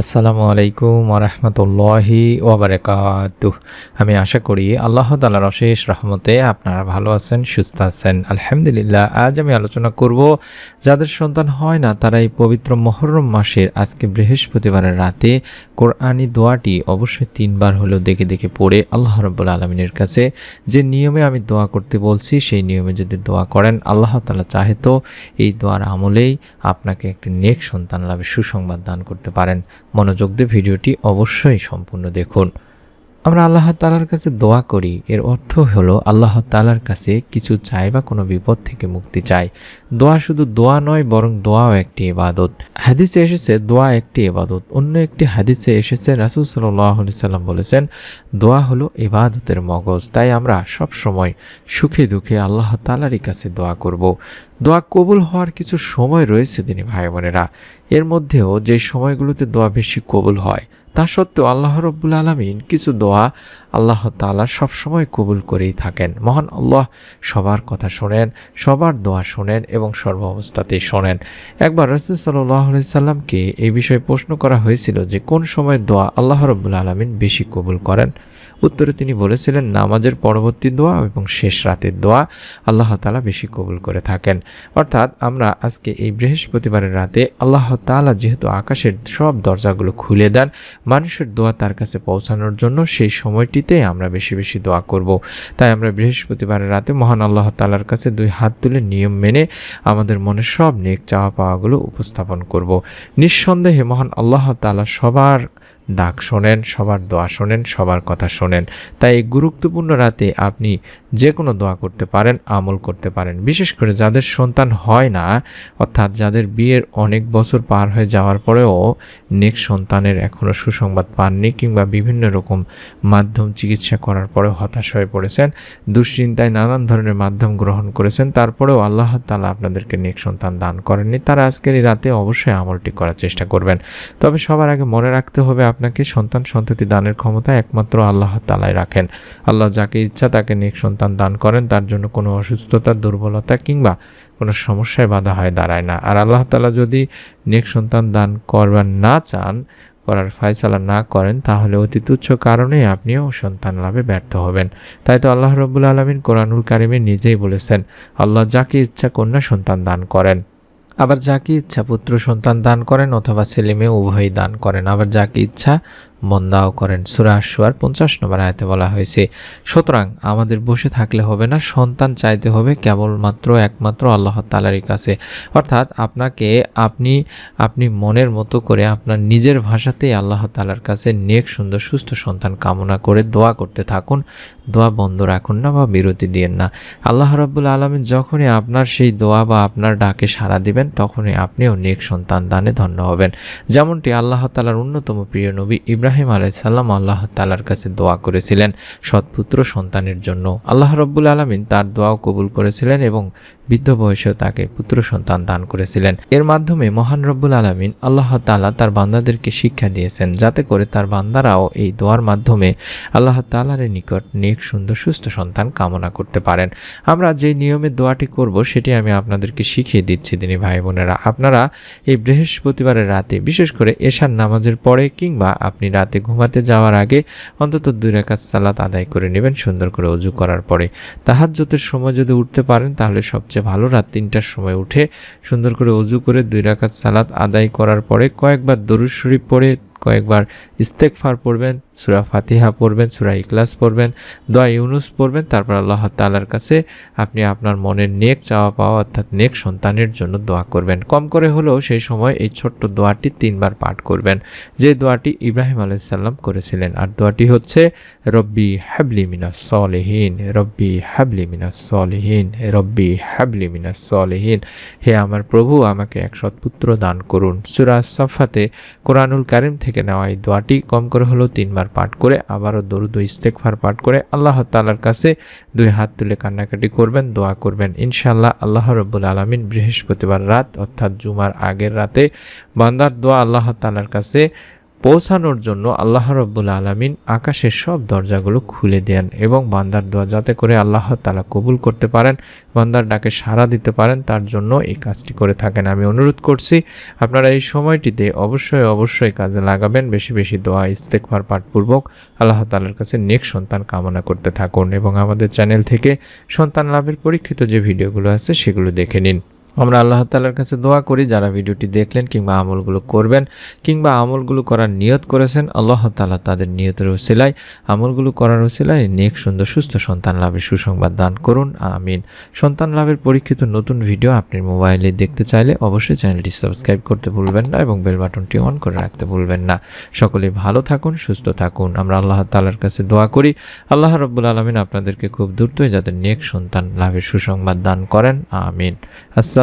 আসসালামু আলাইকুম ওরহমতুল্লাহি ওবরাকাত আমি আশা করি আল্লাহ তালার অশেষ রহমতে আপনারা ভালো আছেন, সুস্থ আছেন। আলহামদুলিল্লাহ, আজ আমি আলোচনা করব, যাদের সন্তান হয় না, তারা এই পবিত্র মহরম মাসের আজকে বৃহস্পতিবারের রাতে কোরআনি দোয়াটি অবশ্যই তিনবার হলেও দেখে দেখে পড়ে আল্লাহ রব্বুল আলমিনের কাছে। যে নিয়মে আমি দোয়া করতে বলছি, সেই নিয়মে যদি দোয়া করেন, আল্লাহ তালা চাহে তো এই দোয়ার আমলেই আপনাকে একটি নেক সন্তান লাভে সুসংবাদ দান করতে পারেন। মনোযোগ দিয়ে ভিডিওটি অবশ্যই সম্পূর্ণ দেখুন। আমরা আল্লাহ তালার কাছে দোয়া করি। এর অর্থ হলো আল্লাহ তালার কাছে কিছু চাই বা কোনো বিপদ থেকে মুক্তি চাই। দোয়া শুধু দোয়া নয়, বরং দোয়াও একটি ইবাদত। হাদিসে এসেছে, দোয়া একটি ইবাদত। অন্য একটি হাদিসে এসেছে, রাসুল সাল্লাহ সাল্লাম বলেছেন, দোয়া হলো ইবাদতের মগজ। তাই আমরা সব সময় সুখে দুঃখে আল্লাহ তালারই কাছে দোয়া করব। দোয়া কবুল হওয়ার কিছু সময় রয়েছে তিনি ভাই বোনেরা। এর মধ্যেও যে সময়গুলোতে দোয়া বেশি কবুল হয় তা সত্ত্বেও আল্লাহ রব্বুল আলমিন কিছু দোয়া আল্লাহ তালা সবসময় কবুল করেই থাকেন। মহান আল্লাহ সবার কথা শোনেন, সবার দোয়া শোনেন এবং সর্ব অবস্থাতেই শোনেন। একবার রসুল সাল্লি সাল্লামকে এই বিষয়ে প্রশ্ন করা হয়েছিল যে কোন সময় দোয়া আল্লাহ রব্বুল আলমিন বেশি কবুল করেন? উত্তরে তিনি বলেছিলেন, নামাজের পরবর্তী দোয়া এবং শেষ রাতের দোয়া আল্লাহ তালা বেশি কবুল করে থাকেন। অর্থাৎ আমরা আজকে এই বৃহস্পতিবারের রাতে আল্লাহ তালা যেহেতু আকাশের সব দরজাগুলো খুলে দেন, মানুষের দোয়া তার কাছে পৌঁছানোর জন্য সেই সময়টিতে আমরা বেশি বেশি দোয়া করব। তাই আমরা বৃহস্পতিবারের রাতে মহান আল্লাহ তালার কাছে দুই হাত তুলে নিয়ম মেনে আমাদের মনের সব নেক চাওয়া পাওয়াগুলো উপস্থাপন করব। নিঃসন্দেহে মহান আল্লাহ তালা সবার ডাক শোনেন, সবার দোয়া শোনেন, সবার কথা শোনেন। তাই এই গুরুত্বপূর্ণ রাতে আপনি যে কোনো দোয়া করতে পারেন, আমল করতে পারেন। বিশেষ করে যাদের সন্তান হয় না, অর্থাৎ যাদের বিয়ের অনেক বছর পার হয়ে যাওয়ার পরেও নেক্সট সন্তানের এখনও সুসংবাদ পাননি কিংবা বিভিন্ন রকম মাধ্যম চিকিৎসা করার পরে হতাশ হয়ে পড়েছেন, দুশ্চিন্তায় নানান ধরনের মাধ্যম গ্রহণ করেছেন, তারপরেও আল্লাহ তালা আপনাদেরকে নেক্সট সন্তান দান করেননি। তারা আজকের এই রাতে অবশ্যই আমলটি করার চেষ্টা করবেন। তবে সবার আগে মনে রাখতে হবে আপনাকে সন্তান সন্ততি দানের ক্ষমতা একমাত্র আল্লাহ তালাই রাখেন। আল্লাহ যাকে ইচ্ছা তাকে নেক সন্তান দান করেন, তার জন্য কোনো অসুস্থতা, দুর্বলতা কিংবা কোনো সমস্যায় বাধা হয় দাঁড়ায় না। আর আল্লাহ তালা যদি নেক সন্তান দান করবার না চান, করার ফায়সালা না করেন, তাহলে অতি তুচ্ছ কারণে আপনিও সন্তান লাভে ব্যর্থ হবেন। তাই তো আল্লাহ রব্বুল আলমিন কোরআনুল কারিমে নিজেই বলেছেন, আল্লাহ যাকে ইচ্ছা কন্যা সন্তান দান করেন। আবার যাকে ইচ্ছা পুত্র সন্তান দান করেন অথবা ছেলে মেয়ে উভয়ই দান করেন। আবার যাকে ইচ্ছা মন্দাও করেন। সুরা আশুয়ার পঞ্চাশ নম্বর আয়তে বলা হয়েছে, সুতরাং আমাদের বসে থাকলে হবে না, সন্তান চাইতে হবে কেবলমাত্র একমাত্র আল্লাহ তালারই কাছে। অর্থাৎ আপনাকে আপনি আপনি মনের মতো করে আপনার নিজের ভাষাতেই আল্লাহ তালার কাছে নেক, সুন্দর, সুস্থ সন্তান কামনা করে দোয়া করতে থাকুন। দোয়া বন্ধ রাখুন না বা বিরতি দিয়েন না। আল্লাহ রাব্বুল আলমিন যখনই আপনার সেই দোয়া বা আপনার ডাকে সাড়া দিবেন, তখনই আপনিও নেক সন্তান দানে ধন্য হবেন। যেমনটি আল্লাহ তালার অন্যতম প্রিয় নবী আলাইসাল্লাম আল্লাহ তালার কাছে দোয়া করেছিলেন সৎপুত্র সন্তানের জন্য। আল্লাহ রব্বুল আলমিন তার দোয়াও কবুল করেছিলেন এবং বৃদ্ধ বয়সেও তাকে পুত্র সন্তান দান করেছিলেন। এর মাধ্যমে মহান রব্বুল আলমিন আল্লাহ তালা তার বান্দাদেরকে শিক্ষা দিয়েছেন, যাতে করে তার বান্দারাও এই দোয়ার মাধ্যমে আল্লাহ তালার নিকট নেক, সুন্দর, সুস্থ সন্তান কামনা করতে পারেন। আমরা যে নিয়মে দোয়াটি করব, সেটি আমি আপনাদেরকে শিখিয়ে দিচ্ছি তিনি ভাই বোনেরা। আপনারা এই বৃহস্পতিবারের রাতে, বিশেষ করে এশার নামাজের পরে কিংবা আপনি রাতে ঘুমাতে যাওয়ার আগে, অন্তত দুই রেখাত সালাত আদায় করে নেবেন, সুন্দর করে অজু করার পরে। তাহাজ্যতের সময় যদি উঠতে পারেন, তাহলে সবচেয়ে সবচেয়ে ভালো রাত তিনটার সময় উঠে সুন্দর করে অজু করে দুই রাখাত সালাত আদায় করার পরে কয়েকবার দরুদ শরীফ পড়ে কয়েকবার ইস্তেকফার পড়বেন, সুরা ফাতিহা পড়বেন, সুরা ইকলাস পড়বেন, দোয়া ইউনুস পড়বেন, তারপর আল্লাহ তালার কাছে আপনি আপনার মনের নেক চাওয়া পাওয়া অর্থাৎ নেক সন্তানের জন্য দোয়া করবেন। কম করে হলেও সেই সময় এই ছোট্ট দোয়াটি তিনবার পাঠ করবেন। যে দোয়াটি ইব্রাহিম আলাইসাল্লাম করেছিলেন, আর দোয়াটি হচ্ছে, রব্বি হ্যাবলি মিনাস সলেহীন, রব্বি হ্যাবলি মিনাস সলেহীন, রব্বি হ্যাবলি মিনাস সলেহীন, হে আমার প্রভু, আমাকে এক সৎপুত্র দান করুন। সুরা সফাতে কোরআনুল কারিম থেকে নেওয়া এই দোয়াটি কম করে হলেও তিনবার পাঠ করে, আবারও দরুদ ইস্তেকফার পাঠ করে আল্লাহ তালার কাছে দুই হাত তুলে কান্নাকাটি করবেন, দোয়া করবেন। ইনশাল্লাহ আল্লাহ রব্বুল আলমিন বৃহস্পতিবার রাত, অর্থাৎ জুমার আগের রাতে বান্দার দোয়া আল্লাহ তালার কাছে পৌঁছানোর জন্য আল্লাহ রব্বুল আলমিন আকাশের সব দরজাগুলো খুলে দেন এবং বান্দার দোয়া যাতে করে আল্লাহ তালা কবুল করতে পারেন, বান্দার ডাকে সাড়া দিতে পারেন, তার জন্য এই কাজটি করে থাকেন। আমি অনুরোধ করছি, আপনারা এই সময়টিতে অবশ্যই অবশ্যই কাজে লাগাবেন, বেশি বেশি দোয়া ইস্তেকভার পাঠপূর্বক আল্লাহ তালার কাছে নেক সন্তান কামনা করতে থাকুন এবং আমাদের চ্যানেল থেকে সন্তান লাভের পরীক্ষিত যে ভিডিওগুলো আছে সেগুলো দেখে নিন। আমরা আল্লাহ তালার কাছে দোয়া করি, যারা ভিডিওটি দেখলেন কিংবা আমলগুলো করবেন কিংবা আমলগুলো করার নিয়ত করেছেন, আল্লাহ তালা তাদের নিয়তের ওসিলায়, আমলগুলো করার ওসিলায় নেক, সুন্দর, সুস্থ সন্তান লাভের সুসংবাদ দান করুন, আমিন। সন্তান লাভের পরীক্ষিত নতুন ভিডিও আপনি মোবাইলে দেখতে চাইলে অবশ্যই চ্যানেলটি সাবস্ক্রাইব করতে ভুলবেন না এবং বেল বাটনটি অন করে রাখতে ভুলবেন না। সকলে ভালো থাকুন, সুস্থ থাকুন। আমরা আল্লাহ তালার কাছে দোয়া করি, আল্লাহ রব্বুল আলমিন আপনাদেরকে খুব দ্রুতই যাতে নেক সন্তান লাভের সুসংবাদ দান করেন, আমিন।